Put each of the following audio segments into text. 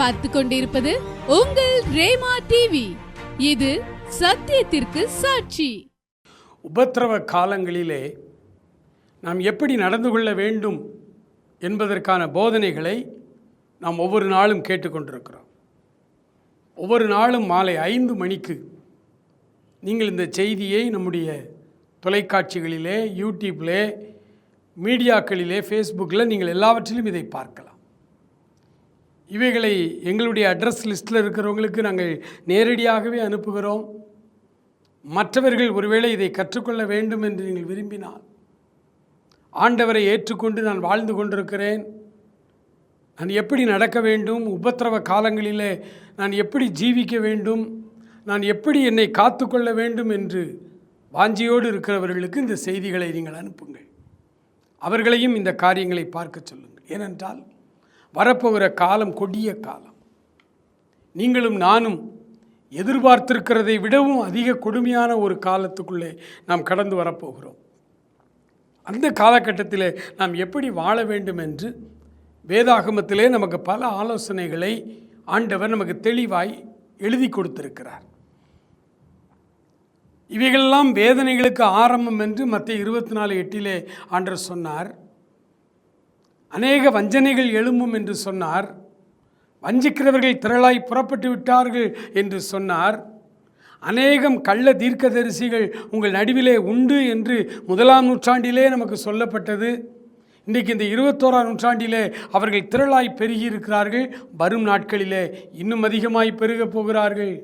பார்த்து கொண்டிருப்பது உங்கள் ரேமா டிவி இது சத்தியத்திற்கு சாட்சி. உபத்திரவ காலங்களிலே நாம் எப்படி நடந்து கொள்ள வேண்டும் என்பதற்கான போதனைகளை நாம் ஒவ்வொரு நாளும் கேட்டுக்கொண்டிருக்கிறோம். ஒவ்வொரு நாளும் மாலை ஐந்து மணிக்கு நீங்கள் இந்த செய்தியை நம்முடைய தொலைக்காட்சிகளிலே யூடியூப்பிலே மீடியாக்களிலே ஃபேஸ்புக்கில் நீங்கள் எல்லாவற்றிலும் இதை பார்க்கலாம். இவைகளை எங்களுடைய அட்ரஸ் லிஸ்ட்டில் இருக்கிறவங்களுக்கு நாங்கள் நேரடியாகவே அனுப்புகிறோம். மற்றவர்கள் ஒருவேளை இதை கற்றுக்கொள்ள வேண்டும் என்று நீங்கள் விரும்பினால் ஆண்டவரை ஏற்றுக்கொண்டு நான் வாழ்ந்து கொண்டிருக்கிறேன். நான் எப்படி நடக்க வேண்டும்? உபத்திரவ காலங்களிலே நான் எப்படி ஜீவிக்க வேண்டும்? நான் எப்படி என்னை காத்துக்கொள்ள வேண்டும் என்று வாஞ்சியோடு இருக்கிறவர்களுக்கு இந்த செய்திகளை நீங்கள் அனுப்புங்கள். அவர்களையும் இந்த காரியங்களை பார்க்க சொல்லுங்கள். ஏனென்றால் வரப்போகிற காலம் கொடிய காலம். நீங்களும் நானும் எதிர்பார்த்திருக்கிறதை விடவும் அதிக கொடுமையான ஒரு காலத்துக்குள்ளே நாம் கடந்து வரப்போகிறோம். அந்த காலகட்டத்தில் நாம் எப்படி வாழ வேண்டும் என்று வேதாகமத்திலே நமக்கு பல ஆலோசனைகளை ஆண்டவர் நமக்கு தெளிவாய் எழுதி கொடுத்திருக்கிறார். இவைகளெல்லாம் வேதனைகளுக்கு ஆரம்பம் என்று மற்ற இருபத்தி நாலு எட்டிலே ஆண்டர் சொன்னார். அநேக வஞ்சனைகள் எழும்பும் என்று சொன்னார். வஞ்சிக்கிறவர்கள் திரளாய் புறப்பட்டு விட்டார்கள் என்று சொன்னார். அநேகம் கள்ள தீர்க்கதரிசிகள் உங்கள் நடுவிலே உண்டு என்று முதலாம் நூற்றாண்டிலே நமக்கு சொல்லப்பட்டது. இன்றைக்கு இந்த இருபத்தோராம் நூற்றாண்டிலே அவர்கள் திரளாய் பெருகி இருக்கிறார்கள் வரும் நாட்களிலே இன்னும் அதிகமாய் பெருகப் போகிறார்கள்.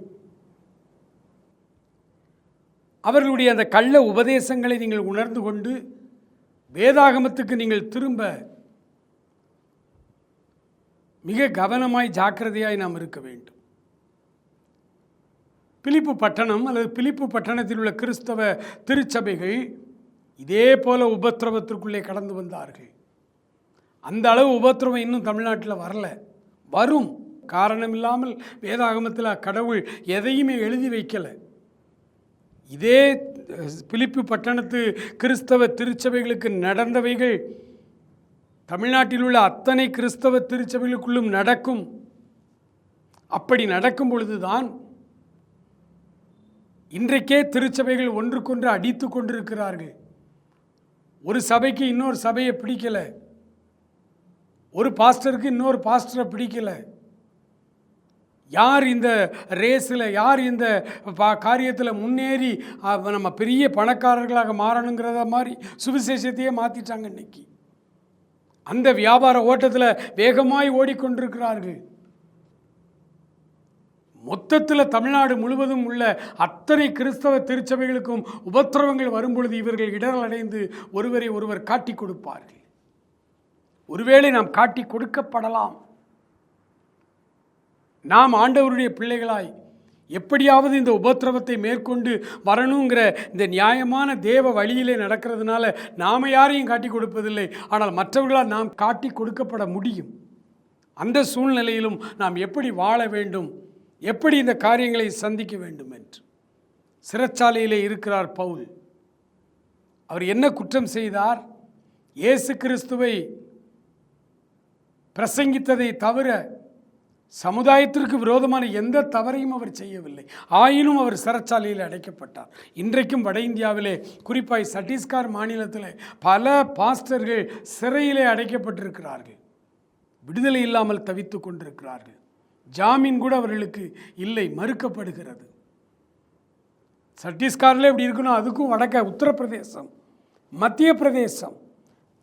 அவர்களுடைய அந்த கள்ள உபதேசங்களை நீங்கள் உணர்ந்து கொண்டு வேதாகமத்துக்கு நீங்கள் திரும்ப மிக கவனமாய் ஜாக்கிரதையாய் நாம் இருக்க வேண்டும். பிலிப்பு பட்டணம் அல்லது பிலிப்பு பட்டணத்தில் உள்ள கிறிஸ்தவ திருச்சபைகள் இதே போல உபத்திரவத்திற்குள்ளே கடந்து வந்தார்கள். அந்த அளவு உபத்திரவம் இன்னும் தமிழ்நாட்டில் வரல. வரும். காரணம் இல்லாமல் வேதாகமத்தில் கடவுள் எதையுமே எழுதி வைக்கலை. இதே பிலிப்பு பட்டணத்து கிறிஸ்தவ திருச்சபைகளுக்கு நடந்தவைகள் தமிழ்நாட்டில் உள்ள அத்தனை கிறிஸ்தவ திருச்சபைகளுக்குள்ளும் நடக்கும் அப்படி நடக்கும் பொழுதுதான் இன்றைக்கே திருச்சபைகள் ஒன்றுக்கொன்று அடித்து கொண்டிருக்கிறார்கள். ஒரு சபைக்கு இன்னொரு சபையை பிடிக்கல. ஒரு பாஸ்டருக்கு இன்னொரு பாஸ்டரை பிடிக்கலை. யார் இந்த ரேஸில் யார் இந்த பா காரியத்தில் முன்னேறி நம்ம பெரிய பணக்காரர்களாக மாறணுங்கிறத மாதிரி சுவிசேஷத்தையே மாற்றிட்டாங்க இன்னைக்கு. அந்த வியாபார ஓட்டத்தில் வேகமாய் ஓடிக்கொண்டிருக்கிறார்கள். மொத்தத்தில் தமிழ்நாடு முழுவதும் உள்ள அத்தனை கிறிஸ்தவ திருச்சபைகளுக்கும் உபத்திரவங்கள் வரும்பொழுது இவர்கள் இடரல் அடைந்து ஒருவரை ஒருவர் காட்டி கொடுப்பார்கள். ஒருவேளை நாம் காட்டி கொடுக்கப்படலாம். நாம் ஆண்டவருடைய பிள்ளைகளாய் எப்படியாவது இந்த உபத்திரவத்தை மேற்கொண்டு வரணுங்கிற இந்த நியாயமான தேவ வழியிலே நடக்கிறதுனால நாம் யாரையும் காட்டி கொடுப்பதில்லை. ஆனால் மற்றவர்களால் நாம் காட்டி கொடுக்கப்பட முடியும். அந்த சூழ்நிலையிலும் நாம் எப்படி வாழ வேண்டும்? எப்படி இந்த காரியங்களை சந்திக்க வேண்டும் என்று. சிறைச்சாலையிலே இருக்கிறார் பவுல். அவர் என்ன குற்றம் செய்தார்? இயேசு கிறிஸ்துவை பிரசங்கித்ததை தவிர சமுதாயத்திற்கு விரோதமான எந்த தவறையும் அவர் செய்யவில்லை. ஆயினும் அவர் சிறைச்சாலையில் அடைக்கப்பட்டார். இன்றைக்கும் வட இந்தியாவிலே குறிப்பாக சட்டீஸ்கர் மாநிலத்தில் பல பாஸ்டர்கள் சிறையிலே அடைக்கப்பட்டிருக்கிறார்கள். விடுதலை இல்லாமல் தவித்து கொண்டிருக்கிறார்கள். ஜாமீன் கூட அவர்களுக்கு இல்லை மறுக்கப்படுகிறது. சத்தீஸ்கரில் இப்படி இருக்கணும் அதுக்கும் வடக்க உத்தரப்பிரதேசம் மத்திய பிரதேசம்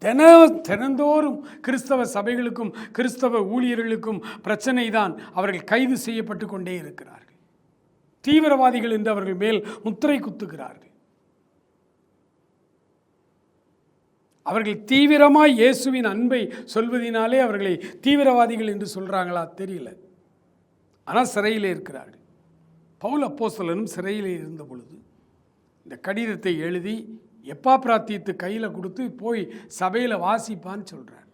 தின தினந்தோறும் கிறிஸ்தவ சபைகளுக்கும் கிறிஸ்தவ ஊழியர்களுக்கும் பிரச்சனை தான் அவர்கள் கைது செய்யப்பட்டு கொண்டே இருக்கிறார்கள். தீவிரவாதிகள் என்று அவர்கள் மேல் முத்திரை குத்துகிறார்கள். அவர்கள் தீவிரமாய் இயேசுவின் அன்பை சொல்வதினாலே அவர்களை தீவிரவாதிகள் என்று சொல்கிறாங்களா தெரியல. ஆனால் சிறையிலே இருக்கிறார்கள். பவுல் அப்போசலனும் சிறையிலே இருந்த பொழுது இந்த கடிதத்தை எழுதி எப்பா பிராத்தியத்து கையில் கொடுத்து போய் சபையில் வாசிப்பான்னு சொல்கிறார்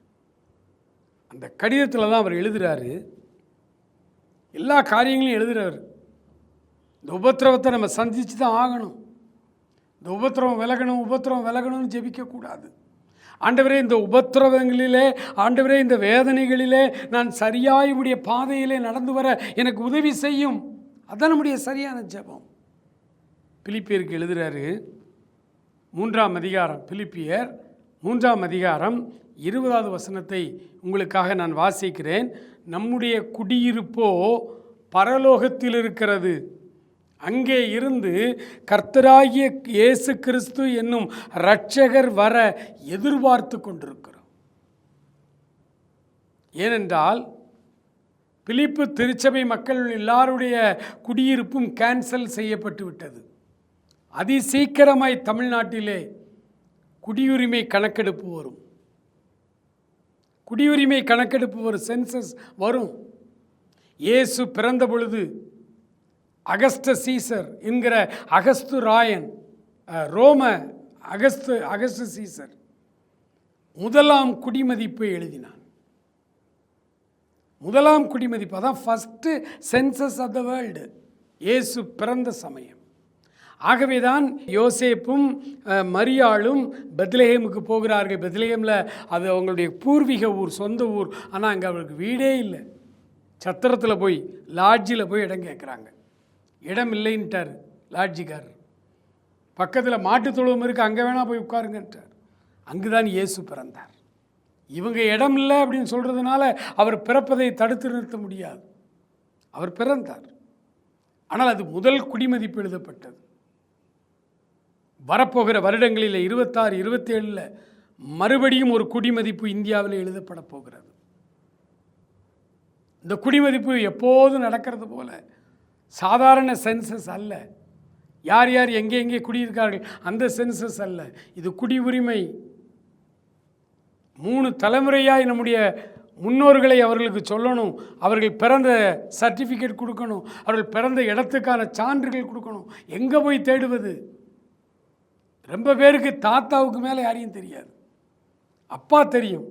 அந்த கடிதத்தில் தான் அவர் எழுதுகிறாரு எல்லா காரியங்களையும் எழுதுகிறார் இந்த உபத்திரவத்தை நம்ம சந்தித்து தான் ஆகணும். இந்த உபத்திரவம் விலகணும் உபத்திரவம் விலகணும்னு ஜெபிக்கக்கூடாது ஆண்டவரே இந்த உபத்திரவங்களிலே ஆண்டவரே இந்த வேதனைகளிலே நான் சரியாய் உடைய பாதையிலே நடந்து வர எனக்கு உதவி செய்யும். அதான் நம்முடைய சரியான ஜெபம். பிலிப்பியருக்கு எழுதுறாரு மூன்றாம் அதிகாரம் பிலிப்பியர் மூன்றாம் அதிகாரம் இருபதாவது வசனத்தை உங்களுக்காக நான் வாசிக்கிறேன். நம்முடைய குடியிருப்போ பரலோகத்தில் இருக்கிறது. அங்கே இருந்து கர்த்தராகிய இயேசு கிறிஸ்து என்னும் இரட்சகர் வர எதிர்பார்த்து கொண்டிருக்கிறோம். ஏனென்றால் பிலிப்பு திருச்சபை மக்கள் எல்லாருடைய குடியிருப்பும் கேன்சல் செய்யப்பட்டு விட்டது அதிசீக்கிரமாய் தமிழ்நாட்டிலே குடியுரிமை கணக்கெடுப்பு வரும். குடியுரிமை கணக்கெடுப்பு ஒரு சென்சஸ் வரும். இயேசு பிறந்த பொழுது அகஸ்ட சீசர் என்கிற அகஸ்து ராயன் ரோம அகஸ்து அகஸ்து சீசர் முதலாம் குடிமதிப்பை எழுதினான். முதலாம் குடிமதிப்பு அதான் first census of the world இயேசு பிறந்த சமயம். ஆகவேதான் யோசேப்பும் மரியாளும் பெத்லஹேமுக்கு போகிறார்கள். பெத்லஹேமில் அது அவங்களுடைய பூர்வீக ஊர் சொந்த ஊர். ஆனால் அங்கே அவருக்கு வீடே இல்லை. சத்திரத்தில் போய் லாட்ஜில் போய் இடம் கேட்குறாங்க இடம் இல்லைன்ட்டார் லாட்ஜிக்காரர். பக்கத்தில் மாட்டுத் தொழுவம் இருக்குது அங்கே வேணால் போய் உட்காருங்கன்ட்டார். அங்கு தான் இயேசு பிறந்தார். இவங்க இடம் இல்லை அப்படின்னு சொல்கிறதுனால அவர் பிறப்பதை தடுத்து நிறுத்த முடியாது. அவர் பிறந்தார். ஆனால் அது முதல் குடிமதிப்பு எழுதப்பட்டது. வரப்போகிற வருடங்களில் இருபத்தாறு இருபத்தேழில் மறுபடியும் ஒரு குடிமதிப்பு இந்தியாவில் எழுதப்பட போகிறது. இந்த குடிமதிப்பு எப்போதும் நடக்கிறது போல சாதாரண சென்சஸ் அல்ல. யார் யார் எங்கே எங்கே குடியிருக்கார்கள் அந்த சென்சஸ் அல்ல. இது குடி உரிமை மூணு தலைமுறையாக நம்முடைய முன்னோர்களை அவர்களுக்கு சொல்லணும். அவர்கள் பிறந்த சர்டிஃபிகேட் கொடுக்கணும். அவர்கள் பிறந்த இடத்துக்கான சான்றுகள் கொடுக்கணும். எங்கே போய் தேடுவது? ரொம்ப பேருக்கு தாத்தாவுக்கு மேலே யாரையும் தெரியாது. அப்பா தெரியும்.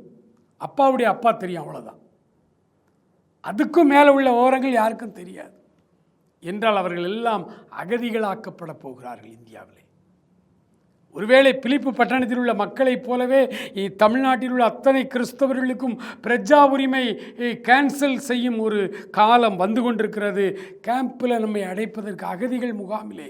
அப்பாவுடைய அப்பா தெரியும் அவ்வளோதான் அதுக்கும் மேலே உள்ள ஓரங்கள் யாருக்கும் தெரியாது. என்றால் அவர்கள் எல்லாம் அகதிகளாக்கப்பட போகிறார்கள் இந்தியாவிலே. ஒருவேளை பிலிப்பு பட்டணத்தில் உள்ள மக்களைப் போலவே தமிழ்நாட்டில் உள்ள அத்தனை கிறிஸ்தவர்களுக்கும் பிரஜா உரிமை கேன்சல் செய்யும் ஒரு காலம் வந்து கொண்டிருக்கிறது. கேம்பில் நம்மை அடைப்பதற்கு அகதிகள் முகாமிலே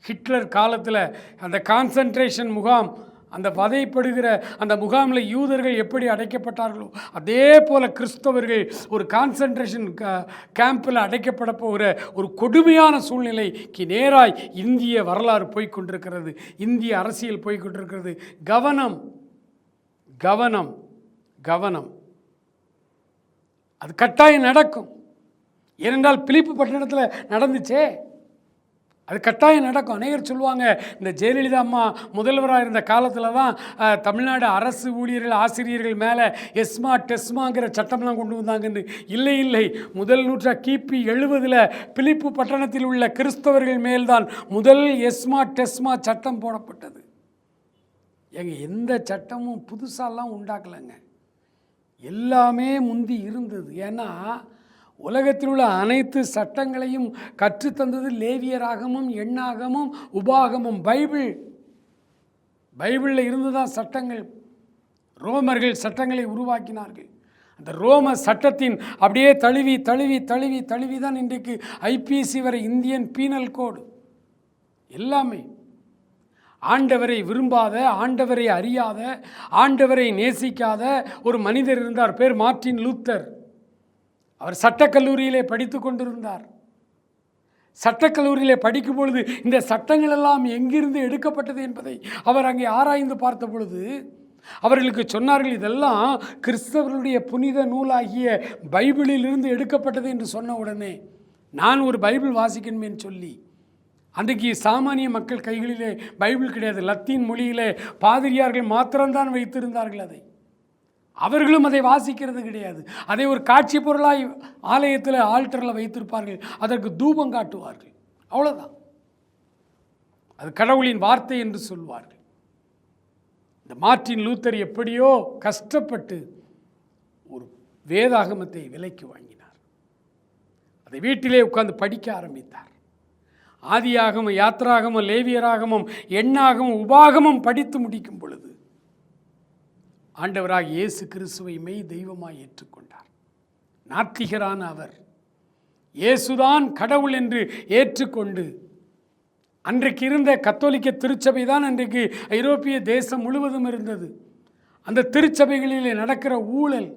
ஹிட்லர் காலத்தில் அந்த கான்சன்ட்ரேஷன் முகாம் அந்த வதைப்படுகிற அந்த முகாமில் யூதர்கள் எப்படி அடைக்கப்பட்டார்களோ அதே போல் கிறிஸ்தவர்கள் ஒரு கான்சன்ட்ரேஷன் கேம்பில் அடைக்கப்பட போகிற ஒரு கொடுமையான சூழ்நிலைக்கு நேராய் இந்திய வரலாறு போய்கொண்டிருக்கிறது இந்திய அரசியல் போய்கொண்டிருக்கிறது கவனம் கவனம் கவனம். அது கட்டாயம் நடக்கும். ஏனென்றால் பிலிப்பு பட்டணத்தில் நடந்துச்சே. அது கட்டாயம் நடக்கும். அநேகர் சொல்லுவாங்க இந்த ஜெயலலிதா அம்மா முதல்வராக இருந்த காலத்தில் தான் தமிழ்நாடு அரசு ஊழியர்கள் ஆசிரியர்கள் மேலே எஸ்மா டெஸ்மாங்கிற சட்டம்லாம் கொண்டு வந்தாங்கன்னு. இல்லை இல்லை. முதல் நூற்றா கிபி எழுபதில் பிலிப்பு பட்டணத்தில் உள்ள கிறிஸ்தவர்கள் மேல்தான் முதல் எஸ்மா டெஸ்மா சட்டம் போடப்பட்டது. எங்கள் எந்த சட்டமும் புதுசாலாம் உண்டாக்கலைங்க. எல்லாமே முந்தி இருந்தது. ஏன்னா உலகத்தில் உள்ள அனைத்து சட்டங்களையும் கற்றுத்தந்தது லேவியராகமும் எண்ணாகமும் உபாகமும். பைபிள் பைபிளில் இருந்து தான் சட்டங்கள் ரோமர்கள் சட்டங்களை உருவாக்கினார்கள். அந்த ரோம சட்டத்தின் அப்படியே தழுவி தழுவி தழுவி தழுவி தான் இன்றைக்கு ஐபிசி வரை இந்தியன் பீனல் கோடு. எல்லாமே. ஆண்டவரை விரும்பாத ஆண்டவரை அறியாத ஆண்டவரை நேசிக்காத ஒரு மனிதர் இருந்தார். பேர் மார்ட்டின் லூத்தர். அவர் சட்டக்கல்லூரியிலே படித்து கொண்டிருந்தார். சட்டக்கல்லூரியிலே படிக்கும் பொழுது இந்த சட்டங்கள் எல்லாம் எங்கிருந்து எடுக்கப்பட்டது என்பதை அவர் அங்கே ஆராய்ந்து பார்த்த பொழுது அவர்களுக்கு சொன்னார்கள் இதெல்லாம் கிறிஸ்தவர்களுடைய புனித நூலாகிய பைபிளிலிருந்து எடுக்கப்பட்டது என்று சொன்ன உடனே நான் ஒரு பைபிள் வாசிக்கணுமேன்னு சொல்லி அன்றைக்கு சாமானிய மக்கள் கைகளிலே பைபிள் கிடையாது லத்தீன் மொழியிலே பாதிரியார்கள் மாத்திரம்தான் வைத்திருந்தார்கள் அதை. அவர்களும் அதை வாசிக்கிறது கிடையாது. அதை ஒரு காட்சி பொருளாய் ஆலயத்தில் ஆல்டரில் வைத்திருப்பார்கள். அதற்கு தூபம் காட்டுவார்கள். அவ்வளோதான் அது கடவுளின் வார்த்தை என்று சொல்வார்கள். இந்த மார்ட்டின் லூத்தர் எப்படியோ கஷ்டப்பட்டு ஒரு வேதாகமத்தை விலைக்கு வாங்கினார். அதை வீட்டிலே உட்கார்ந்து படிக்க ஆரம்பித்தார். ஆதியாகமம் யாத்ராகமம் லேவியராகமம் எண்ணாகமம் உபாகமம் படித்து முடிக்கும் பொழுது ஆண்டவராக இயேசு கிறிஸ்துவை மெய் தெய்வமாய் ஏற்றுக்கொண்டார். நாத்திகரான அவர் இயேசுதான் கடவுள் என்று ஏற்றுக்கொண்டு அன்றைக்கு இருந்த கத்தோலிக்க திருச்சபை தான் அன்றைக்கு ஐரோப்பிய தேசம் முழுவதும் இருந்தது. அந்த திருச்சபைகளிலே நடக்கிற ஊழல்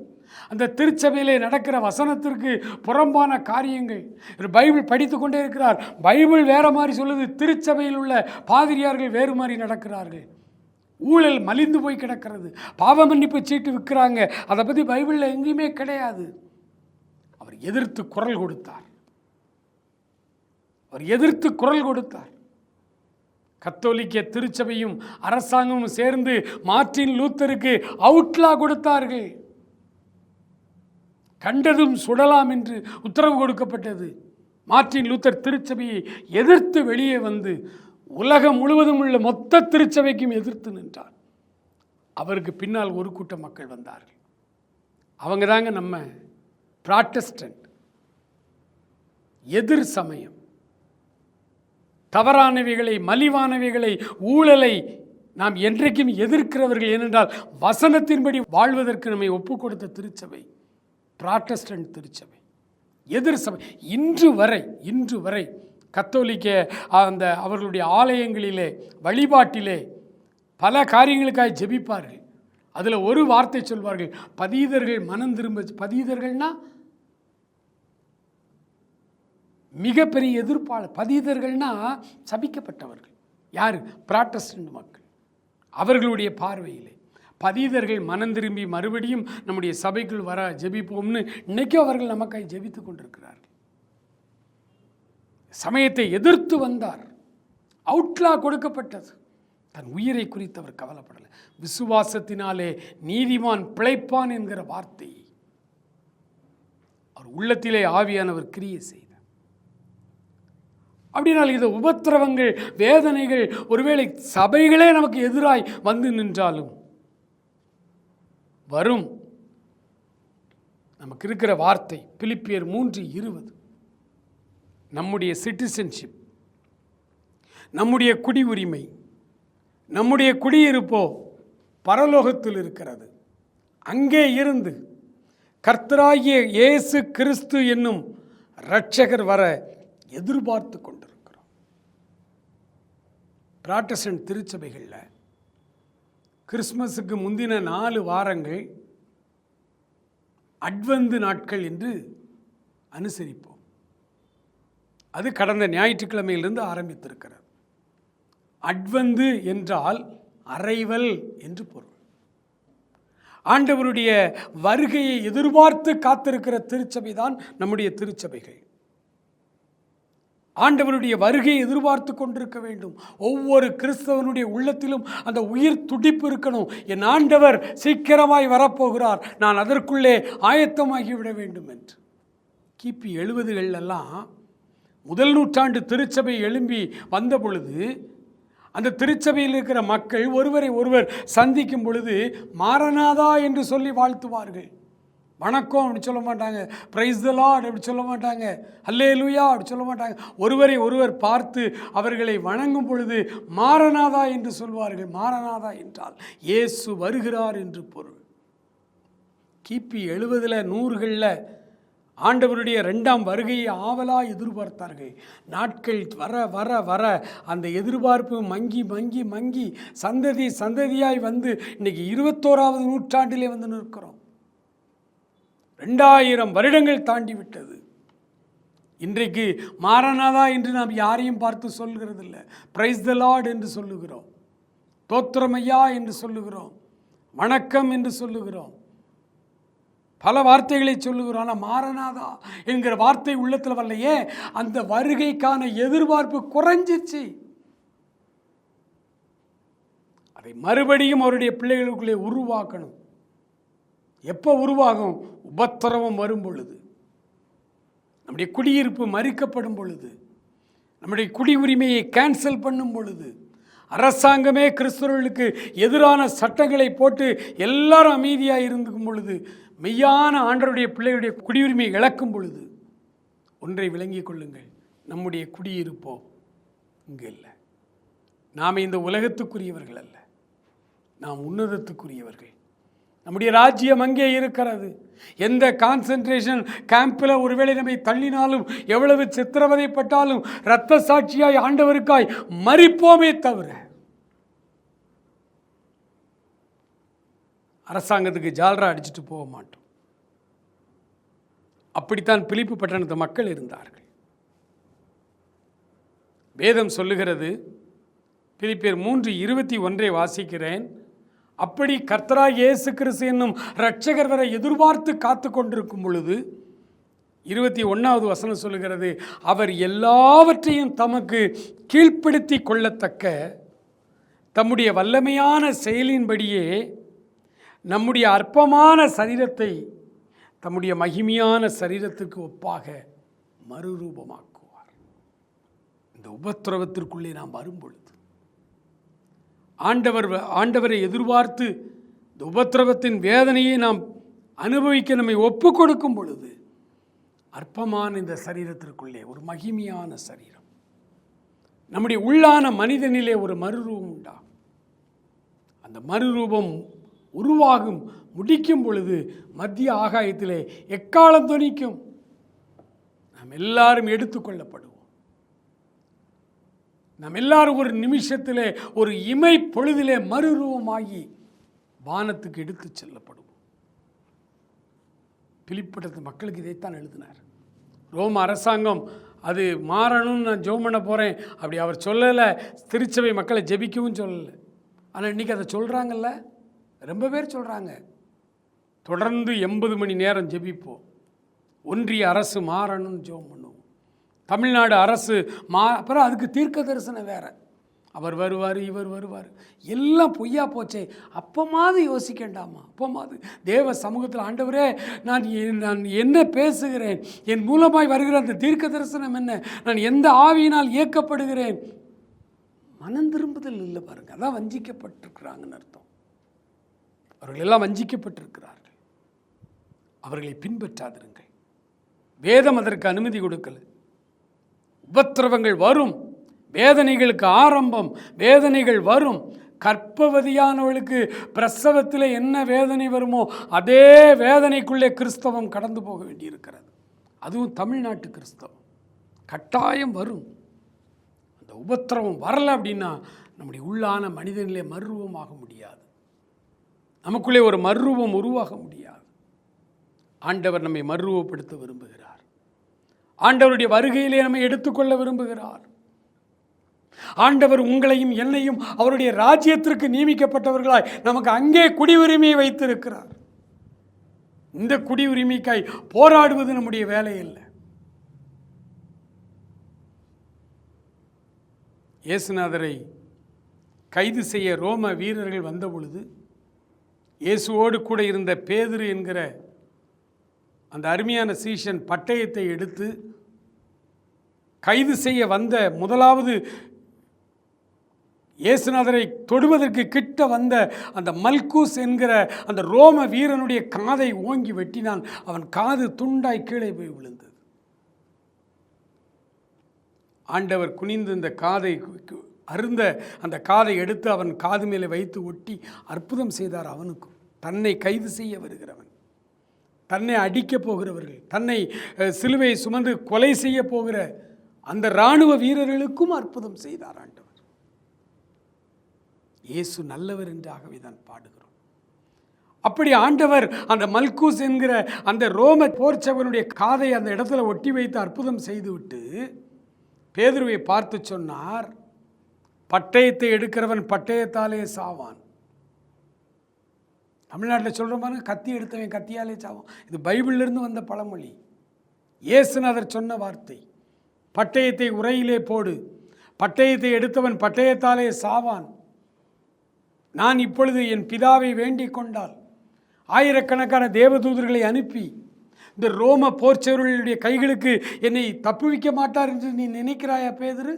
அந்த திருச்சபையிலே நடக்கிற வசனத்திற்கு புறம்பான காரியங்கள். பைபிள் படித்து கொண்டே இருக்கிறார். பைபிள் வேற மாதிரி சொல்லுது. திருச்சபையில் உள்ள பாதிரியார்கள் வேறு மாதிரி நடக்கிறார்கள். ஊழல் மலிந்து போய் கிடக்கிறது. பாவ மன்னிப்பு சீட்டு விற்கிறாங்க. அதை பற்றி பைபிளில் எங்கேயுமே கிடையாது. அவர் எதிர்த்து குரல் கொடுத்தார். அவர் எதிர்த்து குரல் கொடுத்தார். கத்தோலிக்க திருச்சபையும் அரசாங்கமும் சேர்ந்து மார்ட்டின் லூத்தருக்கு அவுட்லா கொடுத்தார்கள். கண்டதும் சுடலாம் என்று உத்தரவு கொடுக்கப்பட்டது. மார்ட்டின் லூத்தர் திருச்சபையை எதிர்த்து வெளியே வந்து உலகம் முழுவதும் உள்ள மொத்த திருச்சபைக்கும் எதிர்த்து நின்றார் அவருக்கு பின்னால் ஒரு கூட்ட மக்கள் வந்தார்கள். அவங்க தாங்க நம்ம ப்ராட்டஸ்டன்ட் எதிர் சமயம். தவறானவைகளை மலிவானவைகளை ஊழலை நாம் என்றைக்கும் எதிர்க்கிறவர்கள் ஏனென்றால் வசனத்தின்படி வாழ்வதற்கு நம்மை ஒப்புக் கொடுத்த திருச்சபை ப்ராட்டஸ்டன்ட் திருச்சபை. எதிர் சபை இன்று வரை இன்று வரை கத்தோலிக்க அந்த அவர்களுடைய ஆலயங்களிலே வழிபாட்டிலே பல காரியங்களுக்காக ஜெபிப்பார்கள். அதில் ஒரு வார்த்தை சொல்வார்கள் பதீதர்கள் மனம் திரும்ப பதீதர்கள்னால் மிகப்பெரிய எதிர்ப்பாளர். பதீதர்கள்னால் சபிக்கப்பட்டவர்கள். யார்? பிராட்டஸ்டன்ட் மக்கள். அவர்களுடைய பார்வையிலே. பதீதர்கள் மனம் திரும்பி மறுபடியும் நம்முடைய சபைக்குள் வர ஜெபிப்போம்னு இன்றைக்கும் அவர்கள் நமக்காய் ஜெபித்து கொண்டிருக்கிறார்கள். சமயத்தை எதிர்த்து வந்தார். அவுட்லா கொடுக்கப்பட்டது. தன் உயிரை குறித்து அவர் கவலைப்படலை. விசுவாசத்தினாலே நீதிமான் பிழைப்பான் என்கிற வார்த்தை. அவர் உள்ளத்திலே ஆவியானவர் கிரியை செய்தார். அப்படினால் இந்த உபத்திரவங்கள் வேதனைகள் ஒருவேளை சபைகளே நமக்கு எதிராய் வந்து நின்றாலும் வரும். நமக்கு இருக்கிற வார்த்தை பிலிப்பியர் மூன்று இருபது. நம்முடைய சிட்டிசன்ஷிப் நம்முடைய குடி உரிமை நம்முடைய குடியிருப்போ பரலோகத்தில் இருக்கிறது. அங்கே இருந்து கர்த்தராகிய இயேசு கிறிஸ்து என்னும் இரட்சகர் வர எதிர்பார்த்து கொண்டிருக்கிறோம். பிராட்டஸ்டன்ட் திருச்சபைகளில் கிறிஸ்மஸுக்கு முந்தின நாலு வாரங்கள் அட்வந்து நாட்கள் என்று அனுசரிப்போம். அது கடந்த ஞாயிற்றுக்கிழமையிலிருந்து ஆரம்பித்திருக்கிறது. அட்வந்து என்றால் அரைவல் என்று பொருள். ஆண்டவருடைய வருகையை எதிர்பார்த்து காத்திருக்கிற திருச்சபை தான் நம்முடைய திருச்சபைகள். ஆண்டவருடைய வருகையை எதிர்பார்த்து கொண்டிருக்க வேண்டும். ஒவ்வொரு கிறிஸ்தவனுடைய உள்ளத்திலும் அந்த உயிர் துடிப்பு இருக்கணும். என் ஆண்டவர் சீக்கிரமாய் வரப்போகிறார். நான் அதற்குள்ளே ஆயத்தமாகிவிட வேண்டும் என்று. கிபி எழுபதுகளெல்லாம் முதல் நூற்றாண்டு திருச்சபை எழும்பி வந்த பொழுது அந்த திருச்சபையில் இருக்கிற மக்கள் ஒருவரை ஒருவர் சந்திக்கும் பொழுது மாறனாதா என்று சொல்லி வாழ்த்துவார்கள். வணக்கம் அப்படி சொல்ல மாட்டாங்க. பிரைஸ் தலா அப்படி சொல்ல மாட்டாங்க. அல்லே லூயா அப்படி சொல்ல மாட்டாங்க. ஒருவரை ஒருவர் பார்த்து அவர்களை வணங்கும் பொழுது மாறனாதா என்று சொல்வார்கள். மாறனாதா என்றால் இயேசு வருகிறார் என்று பொருள். கிபி எழுபதில் நூறுகளில் ஆண்டவருடைய ரெண்டாம் வருகையை ஆவலாக எதிர்பார்த்தார்கள். நாட்கள் வர வர வர அந்த எதிர்பார்ப்பு மங்கி மங்கி மங்கி சந்ததி சந்ததியாய் வந்து இன்னைக்கு இருபத்தோராவது நூற்றாண்டிலே வந்து நிற்கிறோம். ரெண்டாயிரம் வருடங்கள் தாண்டி விட்டது இன்றைக்கு மாறனாதா என்று நாம் யாரையும் பார்த்து சொல்கிறதில்ல. பிரைஸ் த லார்ட் என்று சொல்லுகிறோம். தோத்திரமையா என்று சொல்லுகிறோம். வணக்கம் என்று சொல்லுகிறோம். பல வார்த்தைகளை சொல்லுகிறோம் ஆனால் மாரநாதா என்கிற வார்த்தை உள்ளத்தில் வரலையே. அந்த வருகைக்கான எதிர்பார்ப்பு குறைஞ்சிச்சு அதை மறுபடியும் அவருடைய பிள்ளைகளுக்குள்ளே உருவாக்கணும். எப்போ உருவாகும்? உபத்திரவம் வரும் பொழுது. நம்முடைய குடியிருப்பு மறுக்கப்படும் பொழுது. நம்முடைய குடி உரிமையை கேன்சல் பண்ணும் பொழுது. அரசாங்கமே கிறிஸ்தவர்களுக்கு எதிரான சட்டங்களை போட்டு எல்லாரும் அமைதியாக இருந்துக்கும் பொழுது மெய்யான ஆண்டருடைய பிள்ளைகளுடைய குடியுரிமையை இழக்கும் பொழுது ஒன்றை விளங்கிக் கொள்ளுங்கள். நம்முடைய குடியிருப்போ இங்கே இல்லை நாம் இந்த உலகத்துக்குரியவர்கள் அல்ல. நாம் உன்னதத்துக்குரியவர்கள். நம்முடைய ராஜ்யம் அங்கே இருக்கிறது. எந்த கான்சன்ட்ரேஷன் கேம்பில் ஒருவேளை நம்மை தள்ளினாலும் எவ்வளவு சித்திரவதைப்பட்டாலும் இரத்த சாட்சியாய் ஆண்டவருக்காய் மறிப்போமே தவிர அரசாங்கத்துக்கு ஜால்ரா அடிச்சுட்டு போக மாட்டோம். அப்படித்தான் பிலிப்பு பட்டணத்து மக்கள் இருந்தார்கள். வேதம் சொல்லுகிறது பிலிப்பியர் மூன்று இருபத்தி ஒன்றை வாசிக்கிறேன். அப்படி கர்த்தரா இயேசு கிறிஸ்து என்னும் இரட்சகர் வரை எதிர்பார்த்து காத்து கொண்டிருக்கும் பொழுது இருபத்தி ஒன்றாவது வசனம் சொல்லுகிறது அவர் எல்லாவற்றையும் தமக்கு கீழ்ப்படுத்தி கொள்ளத்தக்க தம்முடைய வல்லமையான செயலின்படியே நம்முடைய அற்பமான சரீரத்தை தம்முடைய மகிமையான சரீரத்துக்கு ஒப்பாக மறுரூபமாக்குவார். இந்த உபத்திரவத்திற்குள்ளே நாம் வரும்பொழுது ஆண்டவர் ஆண்டவரை எதிர்பார்த்து இந்த உபத்திரவத்தின் வேதனையை நாம் அனுபவிக்க நம்மை ஒப்பு கொடுக்கும் பொழுது அற்பமான இந்த சரீரத்திற்குள்ளே ஒரு மகிமையான சரீரம். நம்முடைய உள்ளான மனிதனிலே ஒரு மறுரூபம் உண்டாகும். அந்த மறுரூபம் உருவாகும் முடிக்கும் பொழுது மத்திய ஆகாயத்திலே எக்காலம் துணிக்கும் நாம் எல்லாரும் எடுத்துக்கொள்ளப்படுவோம் நாம் எல்லாரும் ஒரு நிமிஷத்திலே ஒரு இமை பொழுதிலே மறுரூபமாகி வானத்துக்கு எடுத்துச் செல்லப்படுவோம். பிலிப்பட்டத்து மக்களுக்கு இதைத்தான் எழுதினார். ரோம அரசாங்கம் அது மாறணும்னு நான் ஜோம் பண்ண போகிறேன் அப்படி அவர் சொல்லலை. திருச்சபை மக்களை ஜெபிக்கவும் சொல்லலை. ஆனால் இன்றைக்கி அதை சொல்கிறாங்கல்ல ரொம்ப பேர் சொல்கிறாங்க தொடர்ந்து எண்பது மணி நேரம் ஜெபிப்போம். ஒன்றிய அரசு மாறணும்னு ஜெபம் பண்ணுவோம். தமிழ்நாடு அரசு மா அப்புறம் அதுக்கு தீர்க்க தரிசனம் வேறு. அவர் வருவார் இவர் வருவார். எல்லாம் பொய்யா போச்சே. அப்போமாவது யோசிக்கண்டாமா? அப்போமாவது. தேவ சமூகத்தில் ஆண்டவரே நான் நான் என்ன பேசுகிறேன்? என் மூலமாய் வருகிற அந்த தீர்க்க தரிசனம் என்ன? நான் எந்த ஆவியினால் இயக்கப்படுகிறேன் மனம் திரும்புதல் இல்லை பாருங்கள் அதான் வஞ்சிக்கப்பட்டிருக்கிறாங்கன்னு அர்த்தம். அவர்கள் எல்லாம் வஞ்சிக்கப்பட்டிருக்கிறார்கள். அவர்களை பின்பற்றாதிருங்கள். வேதம் அதற்கு அனுமதி கொடுக்கல. உபத்திரவங்கள் வரும். வேதனைகளுக்கு ஆரம்பம். வேதனைகள் வரும். கற்பவதியானவளுக்கு பிரசவத்தில் என்ன வேதனை வருமோ அதே வேதனைக்குள்ளே கிறிஸ்தவம் கடந்து போக வேண்டியிருக்கிறது. அதுவும் தமிழ்நாட்டு கிறிஸ்தவம். கட்டாயம் வரும். அந்த உபத்திரவம் வரலை அப்படின்னா நம்முடைய உள்ளான மனிதனிலே மருவமாக முடியாது. நமக்குள்ளே ஒரு மறுரூபம் உருவாக முடியாது. ஆண்டவர் நம்மை மறுரூபப்படுத்த விரும்புகிறார். ஆண்டவருடைய வருகையிலே நம்மை எடுத்துக்கொள்ள விரும்புகிறார். ஆண்டவர் உங்களையும் என்னையும் அவருடைய ராஜ்யத்திற்கு நியமிக்கப்பட்டவர்களாய் நமக்கு அங்கே குடியுரிமையை வைத்திருக்கிறார். இந்த குடியுரிமைக்காய் போராடுவது நம்முடைய வேலை இல்லை இயேசுநாதரை கைது செய்ய ரோம வீரர்கள் வந்த பொழுது இயேசுவோடு கூட இருந்த பேதுரு என்கிற அந்த அருமையான சீஷன் பட்டயத்தை எடுத்து கைது செய்ய வந்த முதலாவது இயேசுநாதரை தொடுவதற்கு கிட்ட வந்த அந்த மல்கூஸ் என்கிற அந்த ரோம வீரனுடைய காதை ஓங்கி வெட்டினான். அவன் காது துண்டாய் கீழே போய் விழுந்தது. ஆண்டவர் குனிந்து இந்த காதை அருந்த அந்த காதை எடுத்து அவன் காது மேலே வைத்து ஒட்டி அற்புதம் செய்தார் அவனுக்கும். தன்னை கைது செய்ய வருகிறவன். தன்னை அடிக்கப் போகிறவர்கள் தன்னை சிலுவை சுமந்து கொலை செய்ய போகிற அந்த இராணுவ வீரர்களுக்கும் அற்புதம் செய்தார் ஆண்டவர். இயேசு நல்லவர் என்றாகவே தான் பாடுகிறோம். அப்படி ஆண்டவர் அந்த மல்கூஸ் என்கிற அந்த ரோம போர்ச்சவனுடைய காதை அந்த இடத்துல ஒட்டி வைத்து அற்புதம் செய்துவிட்டு பேதுருவை பார்த்து சொன்னார் பட்டயத்தை எடுக்கிறவன் பட்டயத்தாலே சாவான். தமிழ்நாட்டில் சொல்கிற மாதிரி கத்தி எடுத்தவன் கத்தியாலே சாவான். இது பைபிளிலிருந்து வந்த பழமொழி. இயேசுநாதர் சொன்ன வார்த்தை. பட்டயத்தை உரையிலே போடு. பட்டயத்தை எடுத்தவன் பட்டயத்தாலே சாவான். நான் இப்பொழுது என் பிதாவை வேண்டிக் கொண்டால் ஆயிரக்கணக்கான தேவதூதர்களை அனுப்பி இந்த ரோம போர்ச்சவர்களுடைய கைகளுக்கு என்னை தப்புவிக்க மாட்டார் என்று நீ நினைக்கிறாயா பேதரு?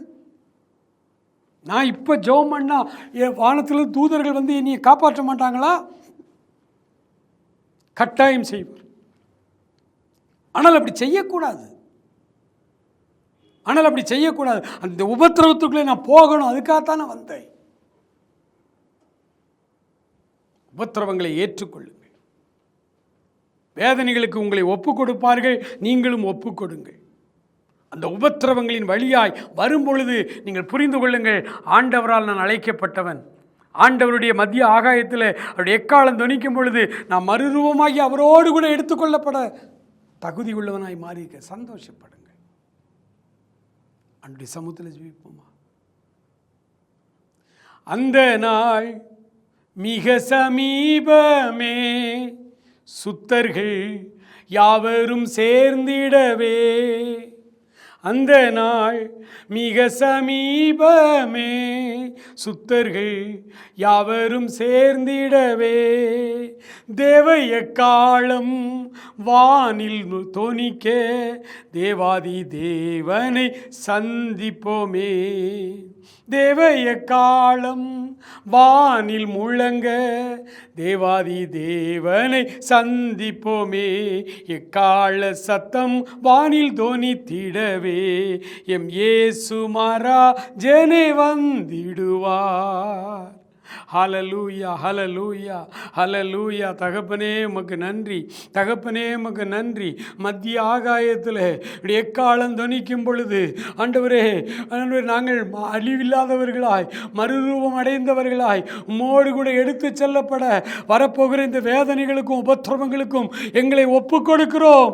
நான் இப்போ ஜெபம் பண்ணால் என் வானத்தில் தூதர்கள் வந்து என்னை காப்பாற்ற மாட்டாங்களா? கட்டாயம் செய்வார் ஆனால் அப்படி செய்யக்கூடாது. ஆனால் அப்படி செய்யக்கூடாது. அந்த உபத்திரவத்துக்குள்ளே நான் போகணும். அதுக்காகத்தான் நான் வந்தேன். உபத்திரவங்களை ஏற்றுக்கொள்ளுங்கள். வேதனைகளுக்கு உங்களை ஒப்புக் கொடுப்பார்கள். நீங்களும் ஒப்பு கொடுங்கள். அந்த உபத்திரவங்களின் வழியாய் வரும்பொழுது நீங்கள் புரிந்து கொள்ளுங்கள் ஆண்டவரால் நான் அழைக்கப்பட்டவன். ஆண்டவருடைய மத்திய ஆகாயத்தில் அவருடைய எக்காலம் துணிக்கும் பொழுது நான் மறுரூபமாகி அவரோடு கூட எடுத்துக்கொள்ளப்பட தகுதி உள்ளவனாய் மாறியிருக்க சந்தோஷப்படுங்கள். அன்றைய சமூகத்தில் ஜீவிப்போமா அந்த நாள் மிக சமீபமே சுத்தர்கள் யாவரும் சேர்ந்திடவே அந்த நாள் மிக சமீபமே. சுத்தர்கள் யாவரும் சேர்ந்திடவே. தேவைய காலம் வானில் தொனிக்க. தேவாதி தேவனை சந்திப்போமே. தேவைய காலம் வானில் முழங்க தேவாதி தேவனை சந்திப்போமே. எக்கால சத்தம் வானில் தோனித்திடவே எம் ஏசுமாரா ஜனே வந்திடுவார். ஹலலூயா ஹலலூயா ஹலலூயா தகப்பனே உமக்கு நன்றி. தகப்பனே உமக்கு நன்றி. மத்திய ஆகாயத்தில் இப்படி எக்காலம் துணிக்கும் பொழுது ஆண்டவரே ஆண்டவரே நாங்கள் அழிவில்லாதவர்களாய் மறுரூபம் அடைந்தவர்களாய் உம்மோடு கூட எடுத்து செல்லப்பட வரப்போகிற இந்த வேதனைகளுக்கும் உபத்திரவங்களுக்கும் எங்களை ஒப்புக் கொடுக்கிறோம்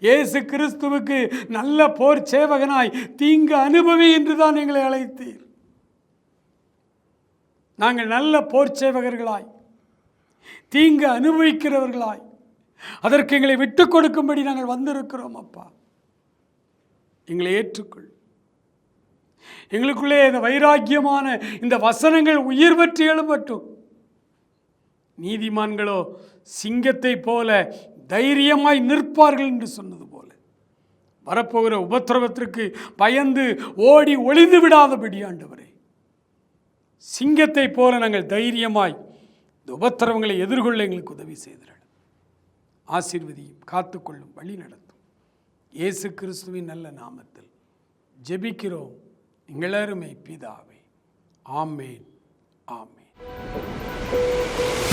இயேசு கிறிஸ்துவுக்கு நல்ல போர் சேவகனாய் தீங்கு அனுபவி என்றுதான் எங்களை அழைத்தீர். நாங்கள் நல்ல போர் சேவகர்களாய் தீங்கு அனுபவிக்கிறவர்களாய் அதற்கு எங்களை விட்டு கொடுக்கும்படி நாங்கள் வந்திருக்கிறோம் அப்பா. எங்களை ஏற்றுக்கொள். எங்களுக்குள்ளே இந்த வைராக்கியமான இந்த வசனங்கள் உயிர் பற்றி எழும்பட்டும். நீதிமான்களோ சிங்கத்தை போல தைரியமாய் நிற்பார்கள் என்று சொன்னது போல. வரப்போகிற உபத்திரவத்திற்கு பயந்து ஓடி ஒளிந்து விடாதபடி ஆண்டவரே. சிங்கத்தை போல நாங்கள் தைரியமாய் இந்த உபத்திரவங்களை எதிர்கொள்ள எங்களுக்கு உதவி செய்திருங்கள் ஆசீர்வதியும் காத்துக்கொள்ளும் வழி நடத்தும். இயேசு கிறிஸ்துவின் நல்ல நாமத்தில் ஜெபிக்கிறோம். எங்களருமை பிதாவே. ஆமேன். ஆமேன்.